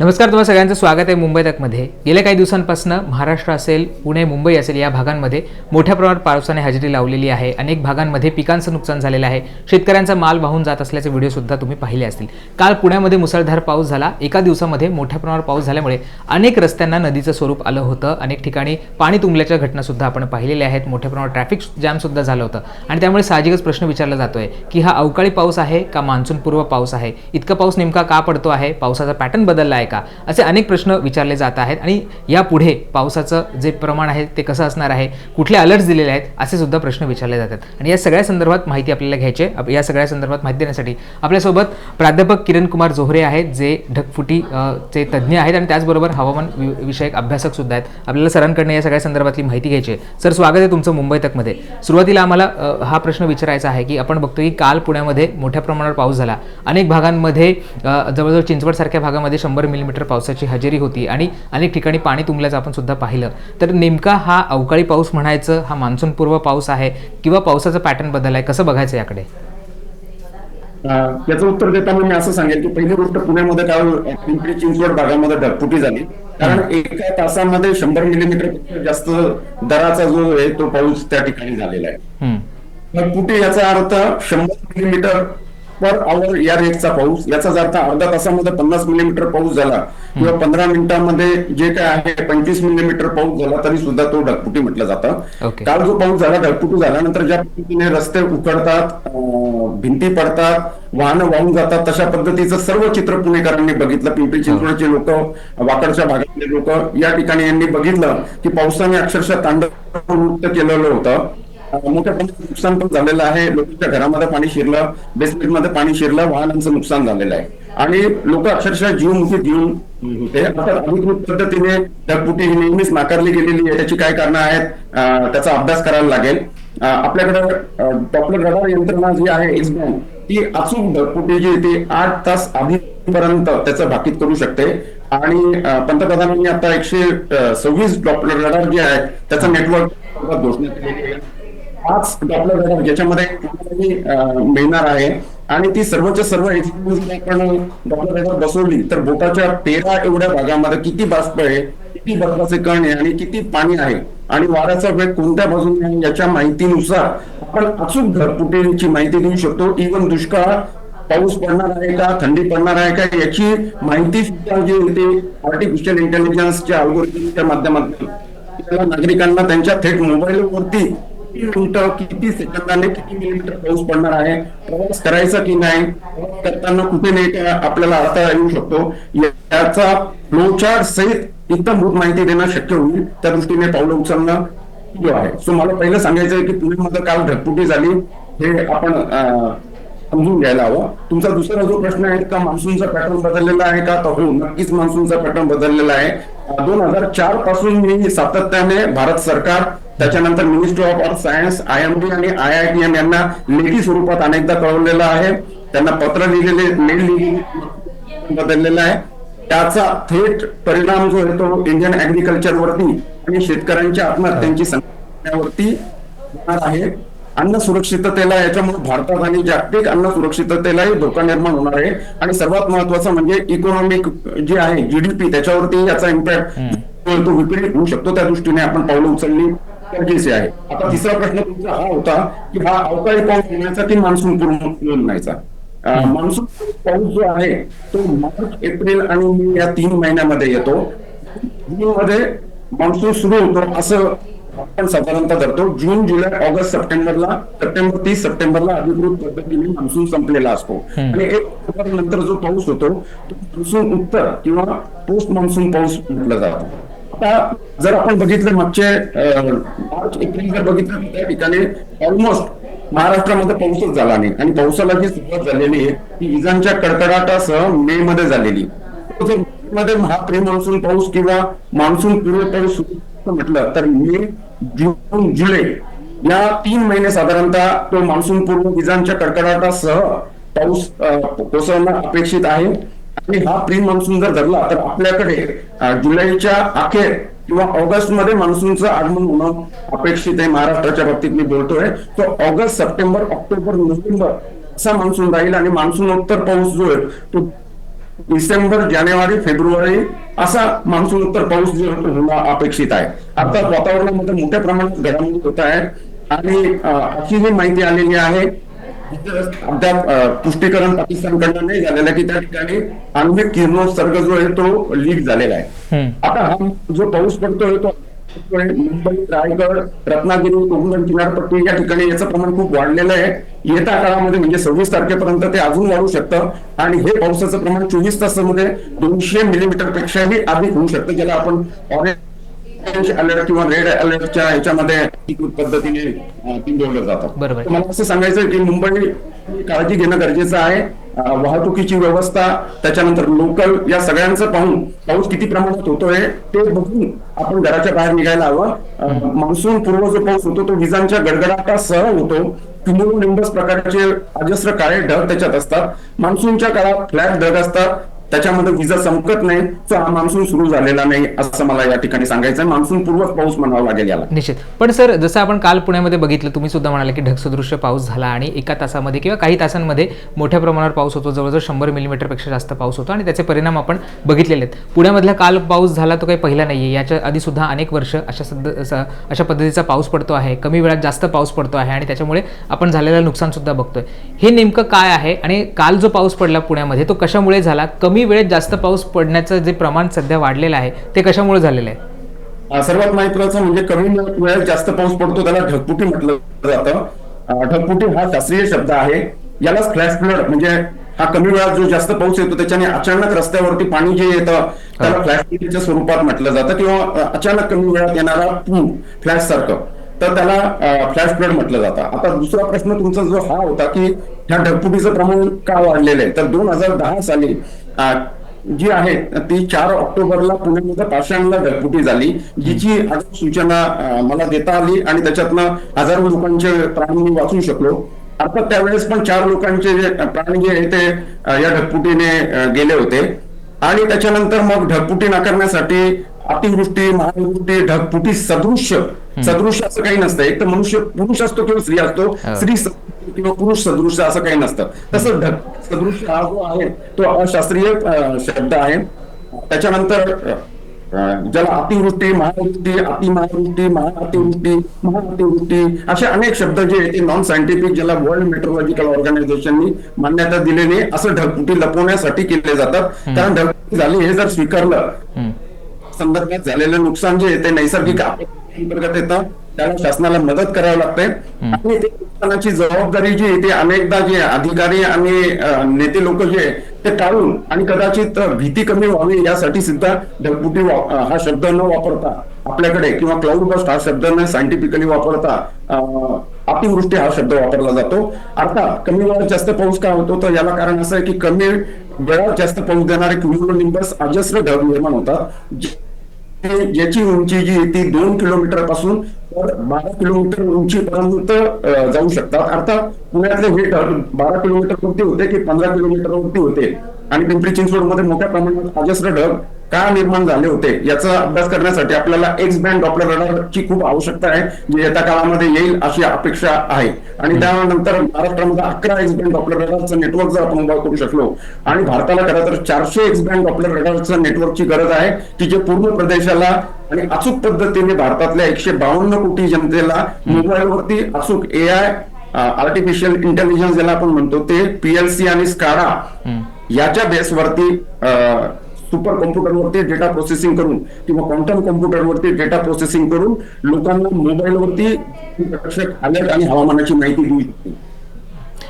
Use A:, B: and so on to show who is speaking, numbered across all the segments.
A: नमस्कार तुम्हाला सगळ्यांचं स्वागत आहे मुंबई तकमध्ये. गेल्या काही दिवसांपासून महाराष्ट्र असेल पुणे मुंबई असेल या भागांमध्ये मोठ्या प्रमाणात पावसाने हजेरी लावलेली आहे. अनेक भागांमध्ये पिकांचं नुकसान झालेलं आहे. शेतकऱ्यांचा माल वाहून जात असल्याचे व्हिडिओसुद्धा तुम्ही पाहिले असतील. काल पुण्यामध्ये मुसळधार पाऊस झाला. एका दिवसामध्ये मोठ्या प्रमाणावर पाऊस झाल्यामुळे अनेक रस्त्यांना नदीचं स्वरूप आलं होतं. अनेक ठिकाणी पाणी तुंबल्याच्या घटनासुद्धा आपण पाहिलेल्या आहेत. मोठ्या प्रमाणात ट्रॅफिक जॅमसुद्धा झालं होतं. आणि त्यामुळे साहजिकच प्रश्न विचारला जातोय की हा अवकाळी पाऊस आहे का मान्सूनपूर्व पाऊस आहे? इतका पाऊस नेमका का पडतो आहे? पावसाचा पॅटर्न बदलला आहे का? असे अनेक प्रश्न विचारले जात आहेत आणि यापुढे पावसाचं जे प्रमाण आहे ते कसं असणार आहे कुठले अलर्ट्स दिलेले आहेत असे सुद्धा प्रश्न विचारले जातात आणि या सगळ्या संदर्भात माहिती आपल्याला घ्यायची आहे. या सगळ्या संदर्भात माहिती देण्यासाठी आपल्यासोबत प्राध्यापक किरण कुमार जोहरे आहेत जे ढगफुटी चे तज्ज्ञ आहेत आणि त्याचबरोबर हवामान विषयक अभ्यासक सुद्धा आहेत. आपल्याला सरांकडनं या सगळ्या संदर्भातली माहिती घ्यायची आहे. सर स्वागत आहे तुमचं मुंबई तकमध्ये. सुरुवातीला आम्हाला हा प्रश्न विचारायचा आहे की आपण बघतो की काल पुण्यामध्ये मोठ्या प्रमाणावर पाऊस झाला. अनेक भागांमध्ये जवळजवळ चिंचवडसारख्या भागामध्ये शंभर मिलीमीटर पावसाची हजेरी होती आणि अनेक ठिकाणी पाणी तुंबल्याचं आपण सुद्धा पाहिलं. तर नेमका हा अवकाळी पाऊस म्हणायचं हा मान्सूनपूर्व पाऊस आहे किंवा पावसाचा पॅटर्न बदल आहे कसं बघायचं याकडे?
B: याचं उत्तर देताना मी असं सांगेल की पहिली गोष्ट पुण्यामध्ये काल पिंपरी चिंचवड भागामध्ये ढगफुटी झाली. कारण एका तासामध्ये शंभर मिलीमीटर जास्त दराचा जो आहे तो पाऊस त्या ठिकाणी झालेला आहे.
A: हम्म.
B: ढगफुटी याचा अर्थ शंभर मिलीमीटर पर आवर या रेटचा पाऊस. याचाच अर्थ अर्धा तासामध्ये पन्नास मिलीमीटर पाऊस झाला किंवा पंधरा मिनिटांमध्ये जे काय आहे पंचवीस मिलीमीटर पाऊस झाला तरी सुद्धा तो ढगफुटी म्हटलं जातं. काल जो पाऊस झाला ढगफुटी झाल्यानंतर ज्या पद्धतीने रस्ते उकडतात भिंती पडतात वाहनं वाहून जातात तशा पद्धतीचं सर्व चित्र पुणेकरांनी बघितलं. पिंपरी चिंचवडचे लोक वाकडच्या भागातले लोक या ठिकाणी यांनी बघितलं की पावसाने अक्षरशः तांडव नृत्य केलेलं होतं. मोठ्या प्रमाणात नुकसान पण झालेलं आहे. लोकांच्या घरामध्ये पाणी शिरलं बेसमेंटमध्ये पाणी शिरलं वाहनांचं नुकसान झालेलं आहे. आणि लोक अक्षरशः जीवमुखी जीवन होते अधिकृत पद्धतीने ही नेहमीच नाकारली गेलेली आहे. त्याची काय कारणं आहेत त्याचा अभ्यास करायला लागेल. आपल्याकडे डॉक्टर रडार यंत्रणा जी आहे एक्स ती अचूक ढगफुटी जी ती आठ तास आधीपर्यंत त्याचं भाकीत करू शकते. आणि पंतप्रधानांनी आता एकशे सव्वीस डॉक्टर रडार जे आहेत त्याचं नेटवर्क घोषणा केलेली आहे पाच आपलं ज्याच्यामध्ये मिळणार आहे. आणि ती सर्वच्या सर्व आपण डॉक्टर रडार बसवली. तर बोटाच्या तेरा एवढ्या भागामध्ये किती बाष्प आहे किती बर्फाचे कण आहे आणि किती पाणी आहे आणि वाऱ्याचा वेग कोणत्या बाजूने आहे याच्या माहितीनुसार आपण अचूक घरपुटेची माहिती देऊ शकतो. इव्हन दुष्काळ पाऊस पडणार आहे का थंडी पडणार आहे का याची माहिती सुद्धा जी होते आर्टिफिशियल इंटेलिजन्सच्या अल्गोरिदमच्या माध्यमातून. नागरिकांना त्यांच्या थेट मोबाईलवरती किती मिनिटं किती सेकंदाने किती मिलीमीटर पाऊस पडणार आहे प्रवास करायचा की नाही करताना कुठे नाही आपल्याला अडथळा येऊ शकतो याचा फ्लोचार्ट सहित इतंभूत माहिती देणं शक्य होईल. त्या दृष्टीने पावलं उचलणं जो आहे. सो मला पहिलं सांगायचं आहे की पुण्यामध्ये काल ढगफुटी झाली. हे आपण समजून घ्यायला हवं. तुमचा दुसरा जो प्रश्न आहे का मान्सूनचा पॅटर्न बदललेला आहे का? तर हो नक्कीच मान्सूनचा पॅटर्न बदललेला आहे. दोन हजार चारपासून मी सातत्याने भारत सरकार त्याच्यानंतर Ministry of Earth Science I M D आणि आय आय टी एम यांना लेखी स्वरूपात अनेकदा कळवलेलं आहे. त्यांना पत्र लिहिलेले मेल बदललेला आहे. त्याचा थेट परिणाम जो आहे तो इंडियन ऍग्रिकल्चर वरती आणि शेतकऱ्यांच्या आत्महत्यांची संख्यावरती होणार आहे. अन्न सुरक्षिततेला याच्यामुळे भारतात आणि जागतिक अन्न सुरक्षिततेलाही धोका निर्माण होणार आहे. आणि सर्वात महत्वाचं म्हणजे इकॉनॉमिक जे आहे जीडीपी त्याच्यावरती याचा इम्पॅक्ट तो विपरीत होऊ शकतो त्या दृष्टीने आपण पावलं उचलली. गरजेचे आहे. आता तिसरा प्रश्न तुमचा हा होता की हा अवकाळी पाऊस येण्याचा की मान्सून पूर्ण म्हणायचा. मान्सून पाऊस जो आहे तो मार्च एप्रिल आणि मे या तीन महिन्यामध्ये येतो. जून मध्ये मान्सून सुरू होतो असं आपण साधारणतः धरतो. जून जुलै ऑगस्ट सप्टेंबरला सप्टेंबर तीस सप्टेंबरला अधिकृत पद्धतीने मान्सून संपलेला असतो. आणि एक नंतर जो पाऊस होतो तो मान्सून उत्तर किंवा पोस्ट मान्सून पाऊस म्हटलं जातो. आता जर आपण बघितलं मागचे मार्च एप्रिल जर बघितलं त्या ठिकाणी ऑलमोस्ट महाराष्ट्रामध्ये पाऊसच झाला नाही. आणि पावसाला जी सुरुवात झालेली आहे ती विजांच्या कडकडाटासह मे मध्ये झालेली मध्ये हा प्री मान्सून पाऊस किंवा मान्सून पूर्व पाऊस म्हटलं तर मे जून जुलै या तीन महिने साधारणतः तो मान्सून पूर्व विजांच्या कडकडाटासह पाऊस कोसळणं अपेक्षित आहे. आणि हा प्री मान्सून जर धरला. तर आपल्याकडे जुलैच्या अखेर किंवा ऑगस्टमध्ये मान्सूनचं आगमन होणं अपेक्षित आहे. महाराष्ट्राच्या बाबतीत मी बोलतोय. तो ऑगस्ट सप्टेंबर ऑक्टोबर नोव्हेंबर असा मान्सून राहील आणि मान्सूनोत्तर पाऊस जो आहे तो डिसेंबर जानेवारी फेब्रुवारी असा मान्सूनोत्तर पाऊस जो होणं अपेक्षित आहे. आता वातावरणामध्ये मोठ्या प्रमाणात घडामोडी होत आहेत. आणि अशी ही माहिती आलेली आहे. अद्याप पुष्टीकरण पाकिस्तानकडनं नाही झालेलं की त्या ठिकाणी आण्विक किरणोत्सर्ग जो आहे तो लीक झालेला आहे. आता हा जो पाऊस पडतोय तो. मुंबई रायगड रत्नागिरी कोकण किनारपट्टी या ठिकाणी याचं प्रमाण खूप वाढलेलं आहे येत्या काळामध्ये म्हणजे सव्वीस तारखेपर्यंत ते अजून वाढू शकतं आणि हे पावसाचं प्रमाण चोवीस तासामध्ये दोनशे मिलीमीटर पेक्षाही अधिक होऊ शकतं ज्याला आपण ऑरेंज अलर्ट किंवा रेड अलर्टच्या ह्याच्यामध्ये अधिकृत पद्धतीने बिंबवलं जातं.
A: बरोबर.
B: मला असं सांगायचं की मुंबई काळजी घेणं गरजेचं आहे. वाहतुकीची व्यवस्था त्याच्यानंतर लोकल या सगळ्यांचं पाहून पाऊस किती प्रमाणात होतोय ते बघून आपण घराच्या बाहेर निघायला हवं. मान्सून पूर्व जो पाऊस होतो तो विजांच्या गडगडाटासह होतो. क्युमुलोनिंबस प्रकारचे अजस्र काळे ढग त्याच्यात असतात. मान्सूनच्या काळात फ्लॅट ढग असतात. त्याच्यामध्ये विजा संपत नाही तर हा मान्सून सुरू झालेला नाही असं मला या ठिकाणी सांगायचं आहे मान्सून पूर्वच पाऊस म्हणावा लागेल याला.
A: निश्चित. पण सर जसं आपण काल पुण्यामध्ये बघितलं तुम्ही सुद्धा म्हणाले की ढगसदृश्य पाऊस झाला आणि एका तासामध्ये किंवा काही तासांमध्ये मोठ्या प्रमाणावर पाऊस होतो. जवळजवळ शंभर मिलीमीटरपेक्षा जास्त पाऊस होतो आणि त्याचे परिणाम आपण बघितलेले आहेत. पुण्यामधला काल पाऊस झाला तो काही पहिला नाही आहे याच्या आधी सुद्धा अनेक वर्ष अशा सद अशा पद्धतीचा पाऊस पडतो आहे. कमी वेळात जास्त पाऊस पडतो आहे आणि त्याच्यामुळे आपण झालेलं नुकसान सुद्धा बघतोय. हे नेमकं काय आहे आणि काल जो पाऊस पडला पुण्यामध्ये तो कशामुळे झाला? कमी वेळेत जास्त पाऊस पडण्याचं जे प्रमाण सध्या वाढलेलं आहे ते कशामुळे झालेलं आहे?
B: सर्वात महत्वाचं म्हणजे कमी वेळेत जास्त पाऊस पडतो त्याला ढगपुटी म्हटलं जातं. ढगपुटी हा शास्त्रीय शब्द आहे. यालाच फ्लॅश फ्लड म्हणजे हा कमी वेळात जो जास्त पाऊस येतो त्याच्याने अचानक रस्त्यावरती पाणी जे येतं त्याला फ्लॅश फ्लडच्या स्वरूपात म्हटलं जातं किंवा अचानक कमी वेळात येणारा पूर फ्लॅश सारखं तर त्याला फ्लॅश फ्लड म्हटलं जातं. आता दुसरा प्रश्न तुमचा जो हा होता की ह्या ढगफुटीचं प्रमाण का वाढलेलं आहे? तर दोन हजार दहा साली जी आहे ती चार ऑक्टोबरला पुण्यामध्ये पाषाणला ढगफुटी झाली जिची आज सूचना मला देता आली आणि त्याच्यातनं हजारो लोकांचे प्राण मी वाचू शकलो. अर्थात त्यावेळेस पण चार लोकांचे जे प्राण जे आहे ते या ढगफुटीने अं, गेले होते. आणि त्याच्यानंतर मग ढगफुटी नाकारण्यासाठी अतिवृष्टी महावृष्टी ढगफुटी सदृश्य सदृश्य असं काही नसतं. एक तर मनुष्य पुरुष असतो किंवा स्त्री असतो. स्त्री सदृश्य किंवा पुरुष सदृश्य असं काही नसतं. तसं ढग सदृश्य हा जो आहे तो अशास्त्रीय शब्द आहे. त्याच्यानंतर ज्याला अतिवृष्टी महावृष्टी अतिमहावृष्टी महाअतिवृष्टी महाअतिवृष्टी असे अनेक शब्द जे आहेत ते नॉन सायंटिफिक ज्याला वर्ल्ड मेट्रोलॉजिकल ऑर्गनायझेशननी मान्यता दिलेली असं ढगफुटी लपवण्यासाठी केले जातात. कारण ढगफुटी झाली हे जर स्वीकारलं संदर्भात झालेलं नुकसान जे आहे ते नैसर्गिक अंतर्गत येतं. त्याला शासनाला मदत करावी लागते. आणि ते नुकसानाची जबाबदारी जी आहे ते अनेकदा जे अधिकारी आणि नेते लोक जे ते टाळून आणि कदाचित भीती कमी व्हावी यासाठी सुद्धा अं, हा शब्द न वापरता आपल्याकडे किंवा क्लाउड बस्ट हा शब्द न सायंटिफिकली वापरता अतिवृष्टी हा शब्द वापरला जातो. अर्थात कमी वेळात जास्त पाऊस का होतो? तर याला कारण असं आहे की कमी वेळात जास्त पाऊस देणारे क्युमुलोनिंबस अजस्र ढग निर्माण होतात. ज्याची उंची जी आहे ती दोन किलोमीटरपासून तर बारा किलोमीटर उंचीपर्यंत जाऊ शकतात. अर्थात पुण्यातले हे बारा किलोमीटर वरती होते की पंधरा किलोमीटर वरती होते. आणि पिंपरी चिंचवडमध्ये मोठ्या प्रमाणात अजस्र ढग का निर्माण झाले होते याचा अभ्यास करण्यासाठी आपल्याला एक्स बँड डॉपलर रडारची खूप आवश्यकता आहे जे येत्या काळामध्ये येईल अशी अपेक्षा आहे. आणि त्यानंतर महाराष्ट्रामध्ये अकरा एक्स बँड डॉपलर रडारचं नेटवर्क जर आपण उभा करू शकलो आणि भारताला खरं तर चारशे एक्स बँड डॉपलर रडारचं नेटवर्कची गरज आहे की जे पूर्ण प्रदेशाला आणि अचूक पद्धतीने भारतातल्या एकशे बावन्न कोटी जनतेला मोबाईलवरती अचूक ए आय आर्टिफिशियल इंटेलिजन्स ज्याला आपण म्हणतो ते पीएलसी आणि स्काडा याच्या बेसवरती सुपर कॉम्प्युटरवरती डेटा प्रोसेसिंग करून किंवा क्वांटम कॉम्प्युटरवरती डेटा प्रोसेसिंग करून लोकांना मोबाईलवरती आणि हवामानाची माहिती देऊ शकते.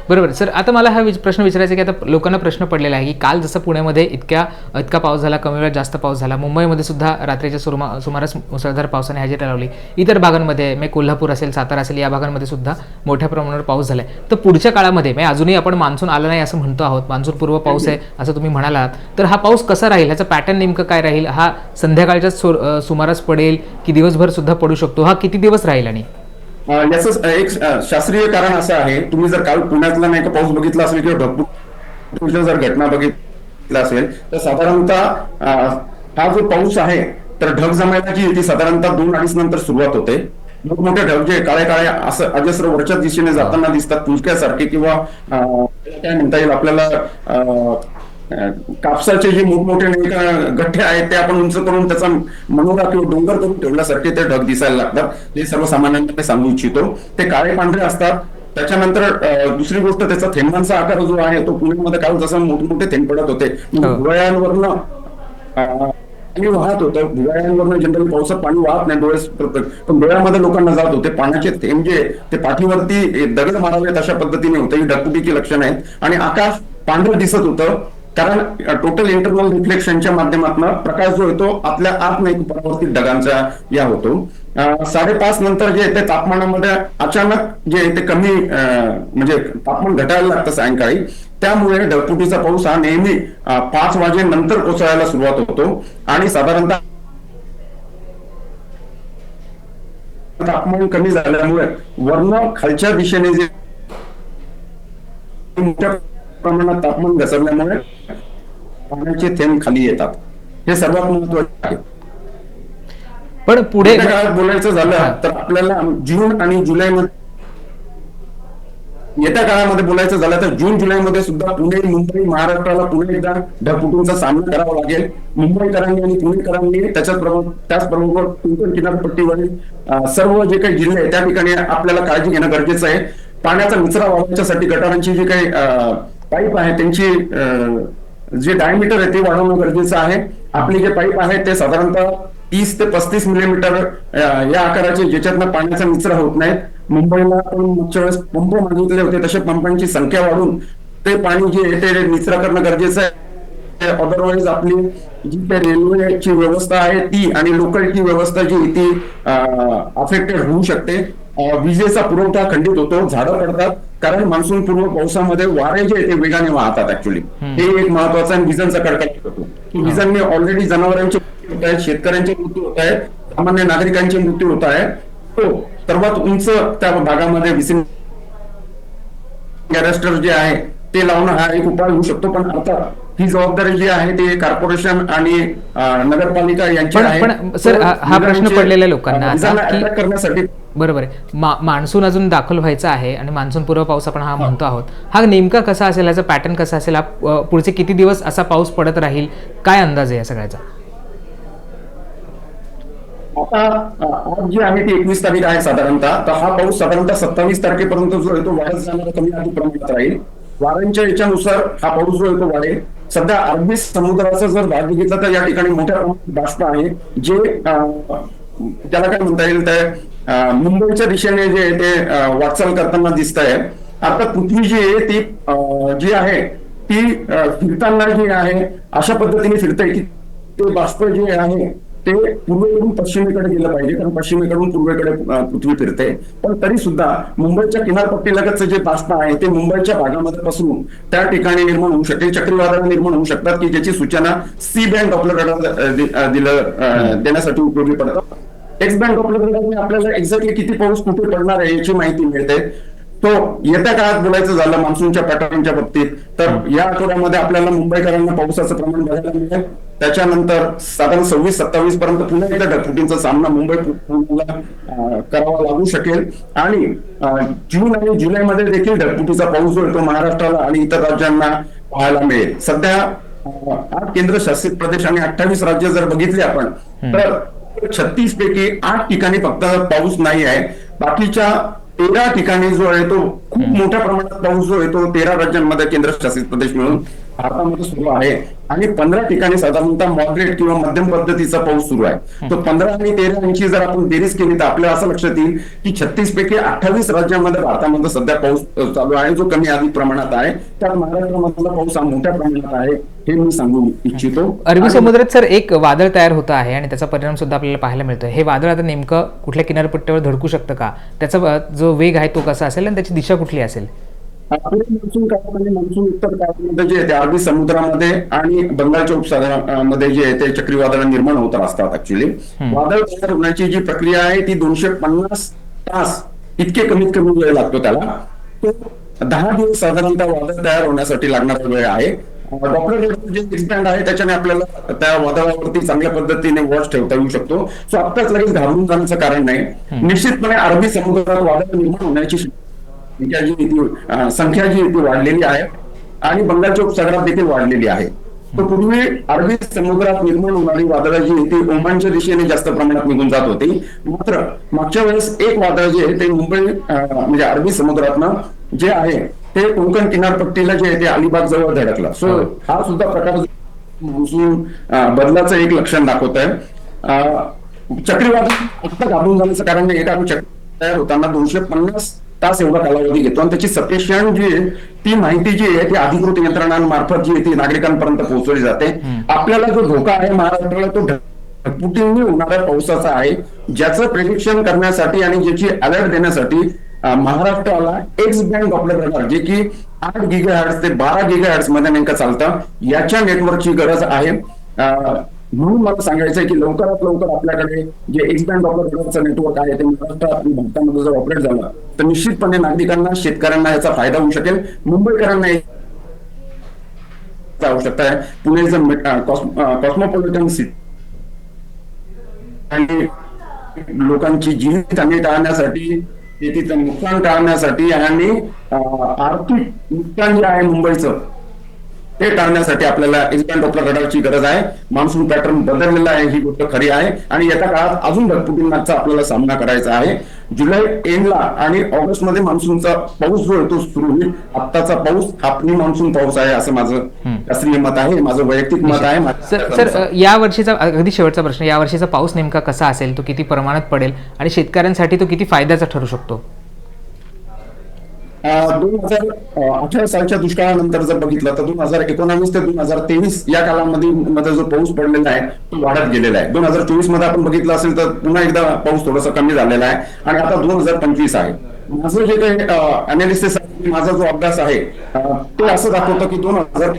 A: बरोबर. सर आता मला हा विच- प्रश्न विचारायचा की आता लोकांना प्रश्न पडलेला आहे की काल जसं पुण्यामध्ये इतक्या इतका पाऊस झाला कमी वेळात जास्त पाऊस झाला मुंबईमध्ये सुद्धा रात्रीच्या सुरमा सुमारास मुसळधार पावसाने हजेरी लावली. इतर भागांमध्ये म्हणजे कोल्हापूर असेल सातारा असेल या भागांमध्ये सुद्धा मोठ्या प्रमाणावर पाऊस झाला आहे तर पुढच्या काळामध्ये मग अजूनही आपण मान्सून आला नाही असं म्हणतो आहोत मान्सून पूर्व पाऊस आहे असं तुम्ही म्हणालात तर हा पाऊस कसा राहील? ह्याचा पॅटर्न नेमकं काय राहील? हा संध्याकाळच्या सुमारास पडेल की दिवसभर सुद्धा पडू शकतो? हा किती दिवस राहील आणि?
B: याचं एक शास्त्रीय कारण असं आहे तुम्ही जर काल पुण्यातला नाही का पाऊस बघितला असेल किंवा ढगफुटीच्या जर घटना बघितला असेल तर साधारणतः हा जो पाऊस आहे तर ढग जमायला जी ती साधारणतः दोन अडीच नंतर सुरुवात होते. मोठमोठे ढग जे काळे काळे असं अजस्र वरच्या दिशेने जाताना दिसतात पुंजक्यासारखे किंवा काय म्हणता येईल आपल्याला कापसाचे जे मोठमोठे नाही का गठ्ठे आहेत ते आपण उंच करून त्याचा मनोरा किंवा डोंगर करून ठेवल्यासारखे ते ढग दिसायला लागतात. हे सर्वसामान्यांना सांगू इच्छितो. ते काळे पांढरे असतात. त्याच्यानंतर दुसरी गोष्ट त्याचा थेंबांचा आकार जो आहे तो पुण्यामध्ये काल जसं मोठमोठे थेंब पडत होते.
A: हो.
B: भुवयांवरनं अं, पाणी वाहत होतं. भुवयांवरनं जनरली पावसात पाणी वाहत नाही डोळे पण डोळ्यामध्ये लोकांना जात होते. पाण्याचे थेंब जे ते पाठीवरती दगड मारावेत अशा पद्धतीने होते. ही ढगफुटीची लक्षणं आहेत. आणि आकाश पांढरं दिसत होतं. कारण टोटल इंटरनल रिफ्लेक्शनच्या माध्यमातून प्रकाश जो येतो आपल्या आत नाही परावर्तित ढगांचा या होतो. साडेपाच नंतर जे येते तापमानामध्ये अचानक जे येते कमी म्हणजे तापमान घटायला लागतं सायंकाळी त्यामुळे ढगफुटीचा पाऊस हा नेहमी पाच वाजेनंतर कोसळायला सुरुवात होतो. आणि साधारणतः तापमान कमी झाल्यामुळे वर्ण खालच्या दिशेने जे मोठ्या प्रमाणात तापमान घसरल्यामुळे पाण्याचे थेंब खाली येतात. हे सर्वात महत्त्वाचे आहे.
A: पण पुढे
B: काळात बोलायचं झालं तर आपल्याला जून आणि जुलै येत्या काळामध्ये बोलायचं झालं तर जून जुलैमध्ये सुद्धा पुणे मुंबई महाराष्ट्राला पुन्हा एकदा ढगफुटींचा सामना करावा लागेल. मुंबईकरांनी आणि पुणेकरांनी त्याच्याचप्रमाणे त्याचबरोबर कोकण किनारपट्टीवरील सर्व जे काही जिल्हे आहेत त्या ठिकाणी आपल्याला काळजी घेणं गरजेचं आहे. पाण्याचा निचरा व्हायच्यासाठी गटारांची जी काही पाईप आहे त्यांची जे डायमीटर आहे ते वाढवणं गरजेचं आहे. आपले जे पाईप आहे ते साधारणतः तीस ते पस्तीस मिलीमीटर या आकाराचे ज्याच्यातनं पाण्याचा निचरा होत नाहीत मुंबईला आपण मागच्या वेळेस पंप मागितले होते तसे पंपांची संख्या वाढून ते पाणी जे आहे ते निचरा करणं गरजेचं आहे. अदरवाईज आपली जी काही रेल्वेची व्यवस्था आहे ती आणि लोकलची व्यवस्था जी ती अफेक्टेड होऊ शकते. विजेचा पुरवठा खंडित होतो झाडं पडतात. कारण मान्सून पूर्व पावसामध्ये वारे जे ते वेगाने वाहतात ऍक्च्युली हे एक महत्त्वाचा आणि विजांचा कडकडाट होतो. की विजांनी ऑलरेडी जनावरांचे मृत्यू होत आहेत शेतकऱ्यांचे मृत्यू होत आहेत सामान्य नागरिकांचे मृत्यू होत आहे तो सर्वात उंच त्या भागामध्ये विसिंग गॅरेस्टर जे आहे ते लावणं हा एक उपाय होऊ शकतो. पण आता ही जबाबदारी जी आहे ते कॉर्पोरेशन आणि नगरपालिका यांची आहे.
A: सर, हा- हा प्रश्न
B: विजांचे,
A: पडलेला आहे लोकांना
B: करण्यासाठी
A: बरोबर आहे. मा मान्सून अजून दाखल व्हायचा आहे आणि मान्सून पूर्व पाऊस आपण हा म्हणतो आहोत. हा नेमका कसा असेल याचा पॅटर्न कसा असेल हा पुढचे किती दिवस असा पाऊस पडत राहील काय अंदाज आहे या सगळ्याचा?
B: आता आज जी आहे ती एकवीस तारीख आहे साधारणतः तर हा पाऊस साधारणतः सत्तावीस तारखेपर्यंत जो आहे तो वाढत जाणारा कमी अधिक प्रमाणात राहील. वाऱ्यांच्या याच्यानुसार हा पाऊस जो आहे तो वाढेल. सध्या अरबी समुद्राचा जर भाग बघितला तर या ठिकाणी मोठ्या प्रमाणात बाष्प आहे जे त्याला काय म्हणता येईल ते मुंबईच्या दिशेने जे ते वाटचाल करताना दिसत आहे आता पृथ्वी जी आहे ती जी आहे ती फिरताना जी आहे अशा पद्धतीने फिरते की ते बाष्प जे आहे ते पूर्वेकडून पश्चिमेकडे गेलं पाहिजे. कारण पश्चिमेकडून पूर्वेकडे पृथ्वी फिरते. पण तरी सुद्धा मुंबईच्या किनारपट्टीलगतचं जे बाष्प आहे ते मुंबईच्या भागामध्ये पसरून त्या ठिकाणी निर्माण होऊ शकते चक्रीवादळ निर्माण होऊ शकतात की ज्याची सूचना सी बँड आपल्याकडे दिलं देण्यासाठी उपयोगी पडतात. एक्स बँड आपल्याकडे आपल्याला एक्झॅक्टली किती पाऊस कुठे पडणार आहे याची माहिती मिळते. तो येत्या काळात बोलायचं झालं मान्सूनच्या पॅटर्नच्या बाबतीत तर या आठवड्यामध्ये आपल्याला मुंबईकरांना पावसाचं प्रमाण बघायला मिळेल. त्याच्यानंतर साधारण सव्वीस सत्तावीस पर्यंत पुन्हा एकदा ढगफुटींचा सामना मुंबई करावा लागू शकेल. आणि जून आणि जुलैमध्ये देखील ढगफुटीचा पाऊस जो आहे तो महाराष्ट्राला आणि इतर राज्यांना पाहायला मिळेल. सध्या आठ केंद्रशासित प्रदेश आणि अठ्ठावीस राज्य जर बघितले आपण तर छत्तीस पैकी आठ ठिकाणी फक्त पाऊस नाही आहे. बाकीच्या तेरा ठिकाणी जो आहे तो खूप मोठ्या प्रमाणात पाऊस जो आहे तो तेरा राज्यांमध्ये केंद्रशासित प्रदेश मिळून भारतामध्ये सुरू आहे. आणि पंधरा ठिकाणी साधारणतः मॉडरेट किंवा मध्यम पद्धतीचा पाऊस सुरू आहे. तो पंधरा आणि तेरा इंची जर आपण बेरीज केली तर आपल्याला असं लक्षात येईल की छत्तीस पैकी अठ्ठावीस राज्यांमध्ये भारतामध्ये सध्या पाऊस चालू आहे जो कमी अधिक प्रमाणात आहे. त्यात महाराष्ट्रामधला पाऊस हा मोठ्या प्रमाणात आहे. हे मी सांगू इच्छितो.
A: अरबी समुद्रात सर एक वादळ तयार होतं आहे आणि त्याचा परिणाम सुद्धा आपल्याला पाहायला मिळतोय. हे वादळ आता नेमकं कुठल्या किनारपट्टीवर धडकू शकतं का? त्याचा जो वेग आहे तो कसा असेल आणि त्याची दिशा कुठली असेल?
B: मान्सून काळामध्ये मान्सून उत्तर काळामध्ये जे आहे अरबी समुद्रामध्ये आणि बंगालच्या उपसागरामध्ये जे आहे ते चक्रीवादळ निर्माण होत असतात ऍक्च्युली वादळ तयार होण्याची जी प्रक्रिया आहे ती दोनशे पन्नास तास इतके कमीत कमी वेळ लागतो त्याला. तो दहा दिवस साधारणतः वादळ तयार होण्यासाठी लागणारा वेळ आहे. डॉक्टर जे एक्सपॅन्ड आहे त्याच्याने आपल्याला त्या वादळावरती चांगल्या पद्धतीने वॉच ठेवता येऊ शकतो. सो आत्ताच लगेच घाबरून जाण्याचं कारण नाही. निश्चितपणे अरबी समुद्रात वादळ निर्माण होण्याची संख्या जी ती वाढलेली आहे आणि बंगालच्या उपसागरात देखील वाढलेली आहे. तर पूर्वी अरबी समुद्रात निर्माण होणारी वादळं जी आहे ती ओमानच्या दिशेने जास्त प्रमाणात निघून जात होती. मात्र मागच्या वेळेस एक वादळ जे आहे ते मुंबई म्हणजे अरबी समुद्रातनं जे आहे ते कोकण किनारपट्टीला जे आहे ते अलिबाग जवळ धडकलं. सो हा. सुद्धा प्रकार बदलाचं एक लक्षण दाखवत आहे. चक्रीवादळ फक्त घाबरून जाण्याचं कारण कारण चक्र तयार होताना दोनशे पन्नास तास एवढा कालावधी घेतो. आणि त्याची सफिशियंट जी आहे ती माहिती जी आहे ती अधिकृत यंत्रणांमार्फत जी आहे ती नागरिकांपर्यंत पोहोचवली जाते. आपल्याला जो धोका आहे महाराष्ट्राला तो ढगफुटीने होणाऱ्या पावसाचा आहे ज्याचं प्रिडिक्शन करण्यासाठी आणि ज्याची अलर्ट देण्यासाठी महाराष्ट्राला एक्स बँड ऑपरेट रडार जे की आठ गिगा ते बारा गिगा मध्ये नेमकं चालतं. याच्या नेटवर्कची गरज आहे. म्हणून मला सांगायचं आहे की लवकरात लवकर आपल्याकडे जे एक्स बँड ऑपरेटरचं नेटवर्क आहे ते महाराष्ट्रात आणि भारतामध्ये जर ऑपरेट झालं तर निश्चितपणे नागरिकांना शेतकऱ्यांना याचा फायदा होऊ शकेल. मुंबईकरांना आवश्यकता आहे. पुणे जर कॉस्मोपॉलिटन सिटी आणि लोकांची जीवितहानी टाळण्यासाठी शेतीचं नुकसान टाळण्यासाठी आणि आर्थिक नुकसान जे आहे मुंबईचं ते टाळण्यासाठी आपल्याला एक्सपॅन्ड ऑफ रडारची गरज आहे. मान्सून पॅटर्न बदललेला आहे ही गोष्ट खरी आहे. आणि येत्या काळात अजून ढगफुटींचा आपल्याला सामना करायचा आहे. जुलै एंडला आणि ऑगस्टमध्ये मान्सूनचा पाऊस जो आहे तो सुरू होईल. आत्ताचा पाऊस हा प्री मान्सून पाऊस आहे असं माझं शास्त्रीय मत आहे माझं वैयक्तिक मत आहे
A: सर सर या वर्षीचा अगदी शेवटचा प्रश्न या वर्षीचा पाऊस नेमका कसा असेल तो किती प्रमाणात पडेल आणि शेतकऱ्यांसाठी तो किती फायद्याचा ठरू शकतो?
B: दोन हजार अठरा सालच्या दुष्काळानंतर जर बघितलं तर दोन हजार एकोणावीस ते दोन हजार तेवीस या कालामध्ये मध्ये जो पाऊस पडलेला आहे तो वाढत गेलेला आहे. दोन हजार चोवीसमध्ये आपण बघितलं असेल तर पुन्हा एकदा पाऊस थोडासा कमी झालेला आहे आणि आता दोन हजार पंचवीस आहे. माझं जे काही अनालिसिस माझा जो अभ्यास आहे तो असं दाखवतो की दोन हजार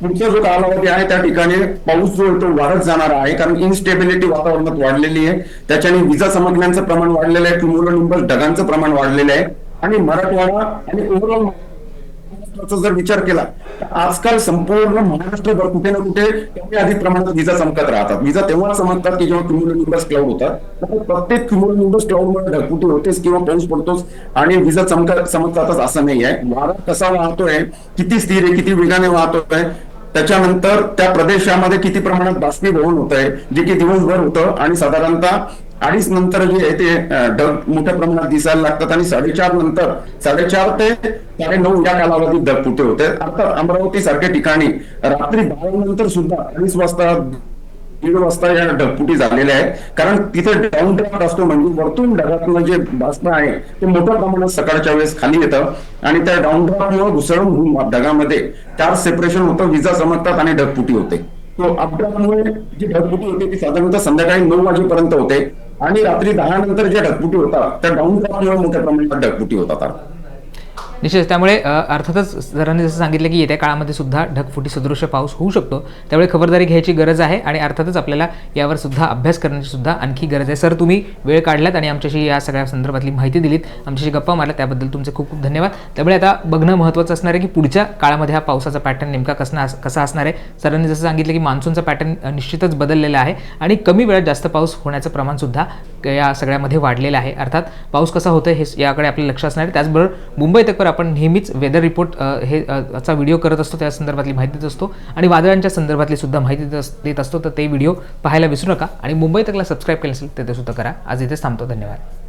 B: पुढचा जो कालावधी आहे त्या ठिकाणी पाऊस जो तो वाढत जाणार आहे कारण इनस्टेबिलिटी वातावरणात वाढलेली आहे. त्याच्याने विजा चमकण्याचं प्रमाण वाढलेलं आहे क्युम्युलोनिंबस ढगांचं प्रमाण वाढलेलं आहे. आणि मराठवाडा आणि ओव्हरऑल महाराष्ट्राचा जर विचार केला तर आजकाल संपूर्ण महाराष्ट्रभर कुठे ना कुठे कमी अधिक प्रमाणात विजा चमकत राहतात. विजा तेव्हा चमकतात की जेव्हा क्युम्युलोनिंबस क्लाउड होतात. तर प्रत्येक क्युम्युलोनिंबसमध्ये ढगफुटी होतेच किंवा पाऊस पडतोच आणि विजा चमकत चमकतातच असं नाही आहे. वारा कसा वाहतोय किती स्थिर आहे किती वेगाने वाहतोय त्याच्यानंतर त्या प्रदेशामध्ये किती प्रमाणात बाष्पीभवन होत आहे जे की दिवसभर होतं आणि साधारणतः अडीच नंतर जे आहे ते ढग मोठ्या प्रमाणात दिसायला लागतात आणि साडेचार नंतर साडेचार ते साडे नऊ या कालावधीत ढगफुटे होते. आता अमरावती सारख्या ठिकाणी रात्री बारा नंतर सुद्धा अडीच वाजता दीड वाजता या ढगपुटी झालेल्या आहेत. कारण तिथे डाऊन ड्राफ्ट असतो म्हणजे वरतून ढगातलं जे बाष्प आहे ते मोठ्या प्रमाणात सकाळच्या वेळेस खाली येतं आणि त्या डाऊन ड्राफ्टमुळे घुसळून होऊन ढगामध्ये चार सेपरेशन होतं विजा चमकतात आणि ढगफुटी होते. तो अपघातामुळे जी ढगपुटी होते ती साधारणतः संध्याकाळी नऊ वाजेपर्यंत होते. आणि रात्री दहा नंतर ज्या ढगफुटी होतात त्या डाऊन ड्राफ्टमुळे मोठ्या प्रमाणात ढगफुटी होतात.
A: निश्चित त्यामुळे अर्थातच सरांनी जसं सांगितलं की येत्या काळामध्ये सुद्धा ढगफुटी सदृश्य पाऊस होऊ शकतो. त्यामुळे खबरदारी घ्यायची गरज आहे आणि अर्थातच आपल्याला यावर सुद्धा अभ्यास करण्याची सुद्धा आणखी गरज आहे. सर तुम्ही वेळ काढलात आणि आमच्याशी या सगळ्या संदर्भातली माहिती दिलीत. आमच्याशी गप्पा मारल्या त्याबद्दल तुमचे खूप खूप धन्यवाद. त्यामुळे आता बघणं महत्त्वाचं असणार आहे की पुढच्या काळामध्ये हा पावसाचा पॅटर्न नेमका कसना कसा असणार आहे? सरांनी जसं सांगितलं की मान्सूनचा पॅटर्न निश्चितच बदललेला आहे आणि कमी वेळात जास्त पाऊस होण्याचं प्रमाण सुद्धा या सगळ्यामध्ये वाढलेलं आहे. अर्थात पाऊस कसा होतो हे याकडे आपलं लक्ष असणार आहे. त्याचबरोबर मुंबई तकवर आपण नेहमीच वेदर रिपोर्ट हे चा व्हिडिओ करत असतो त्या संदर्भातली माहिती देत असतो. आणि वादळांच्या संदर्भातली सुद्धा माहिती देत देत असतो. तर ते व्हिडिओ पाहायला विसरू नका. आणि मुंबई तकला सबस्क्राईब केलं असेल तर ते सुद्धा करा. आज इथेच थांबतो. धन्यवाद.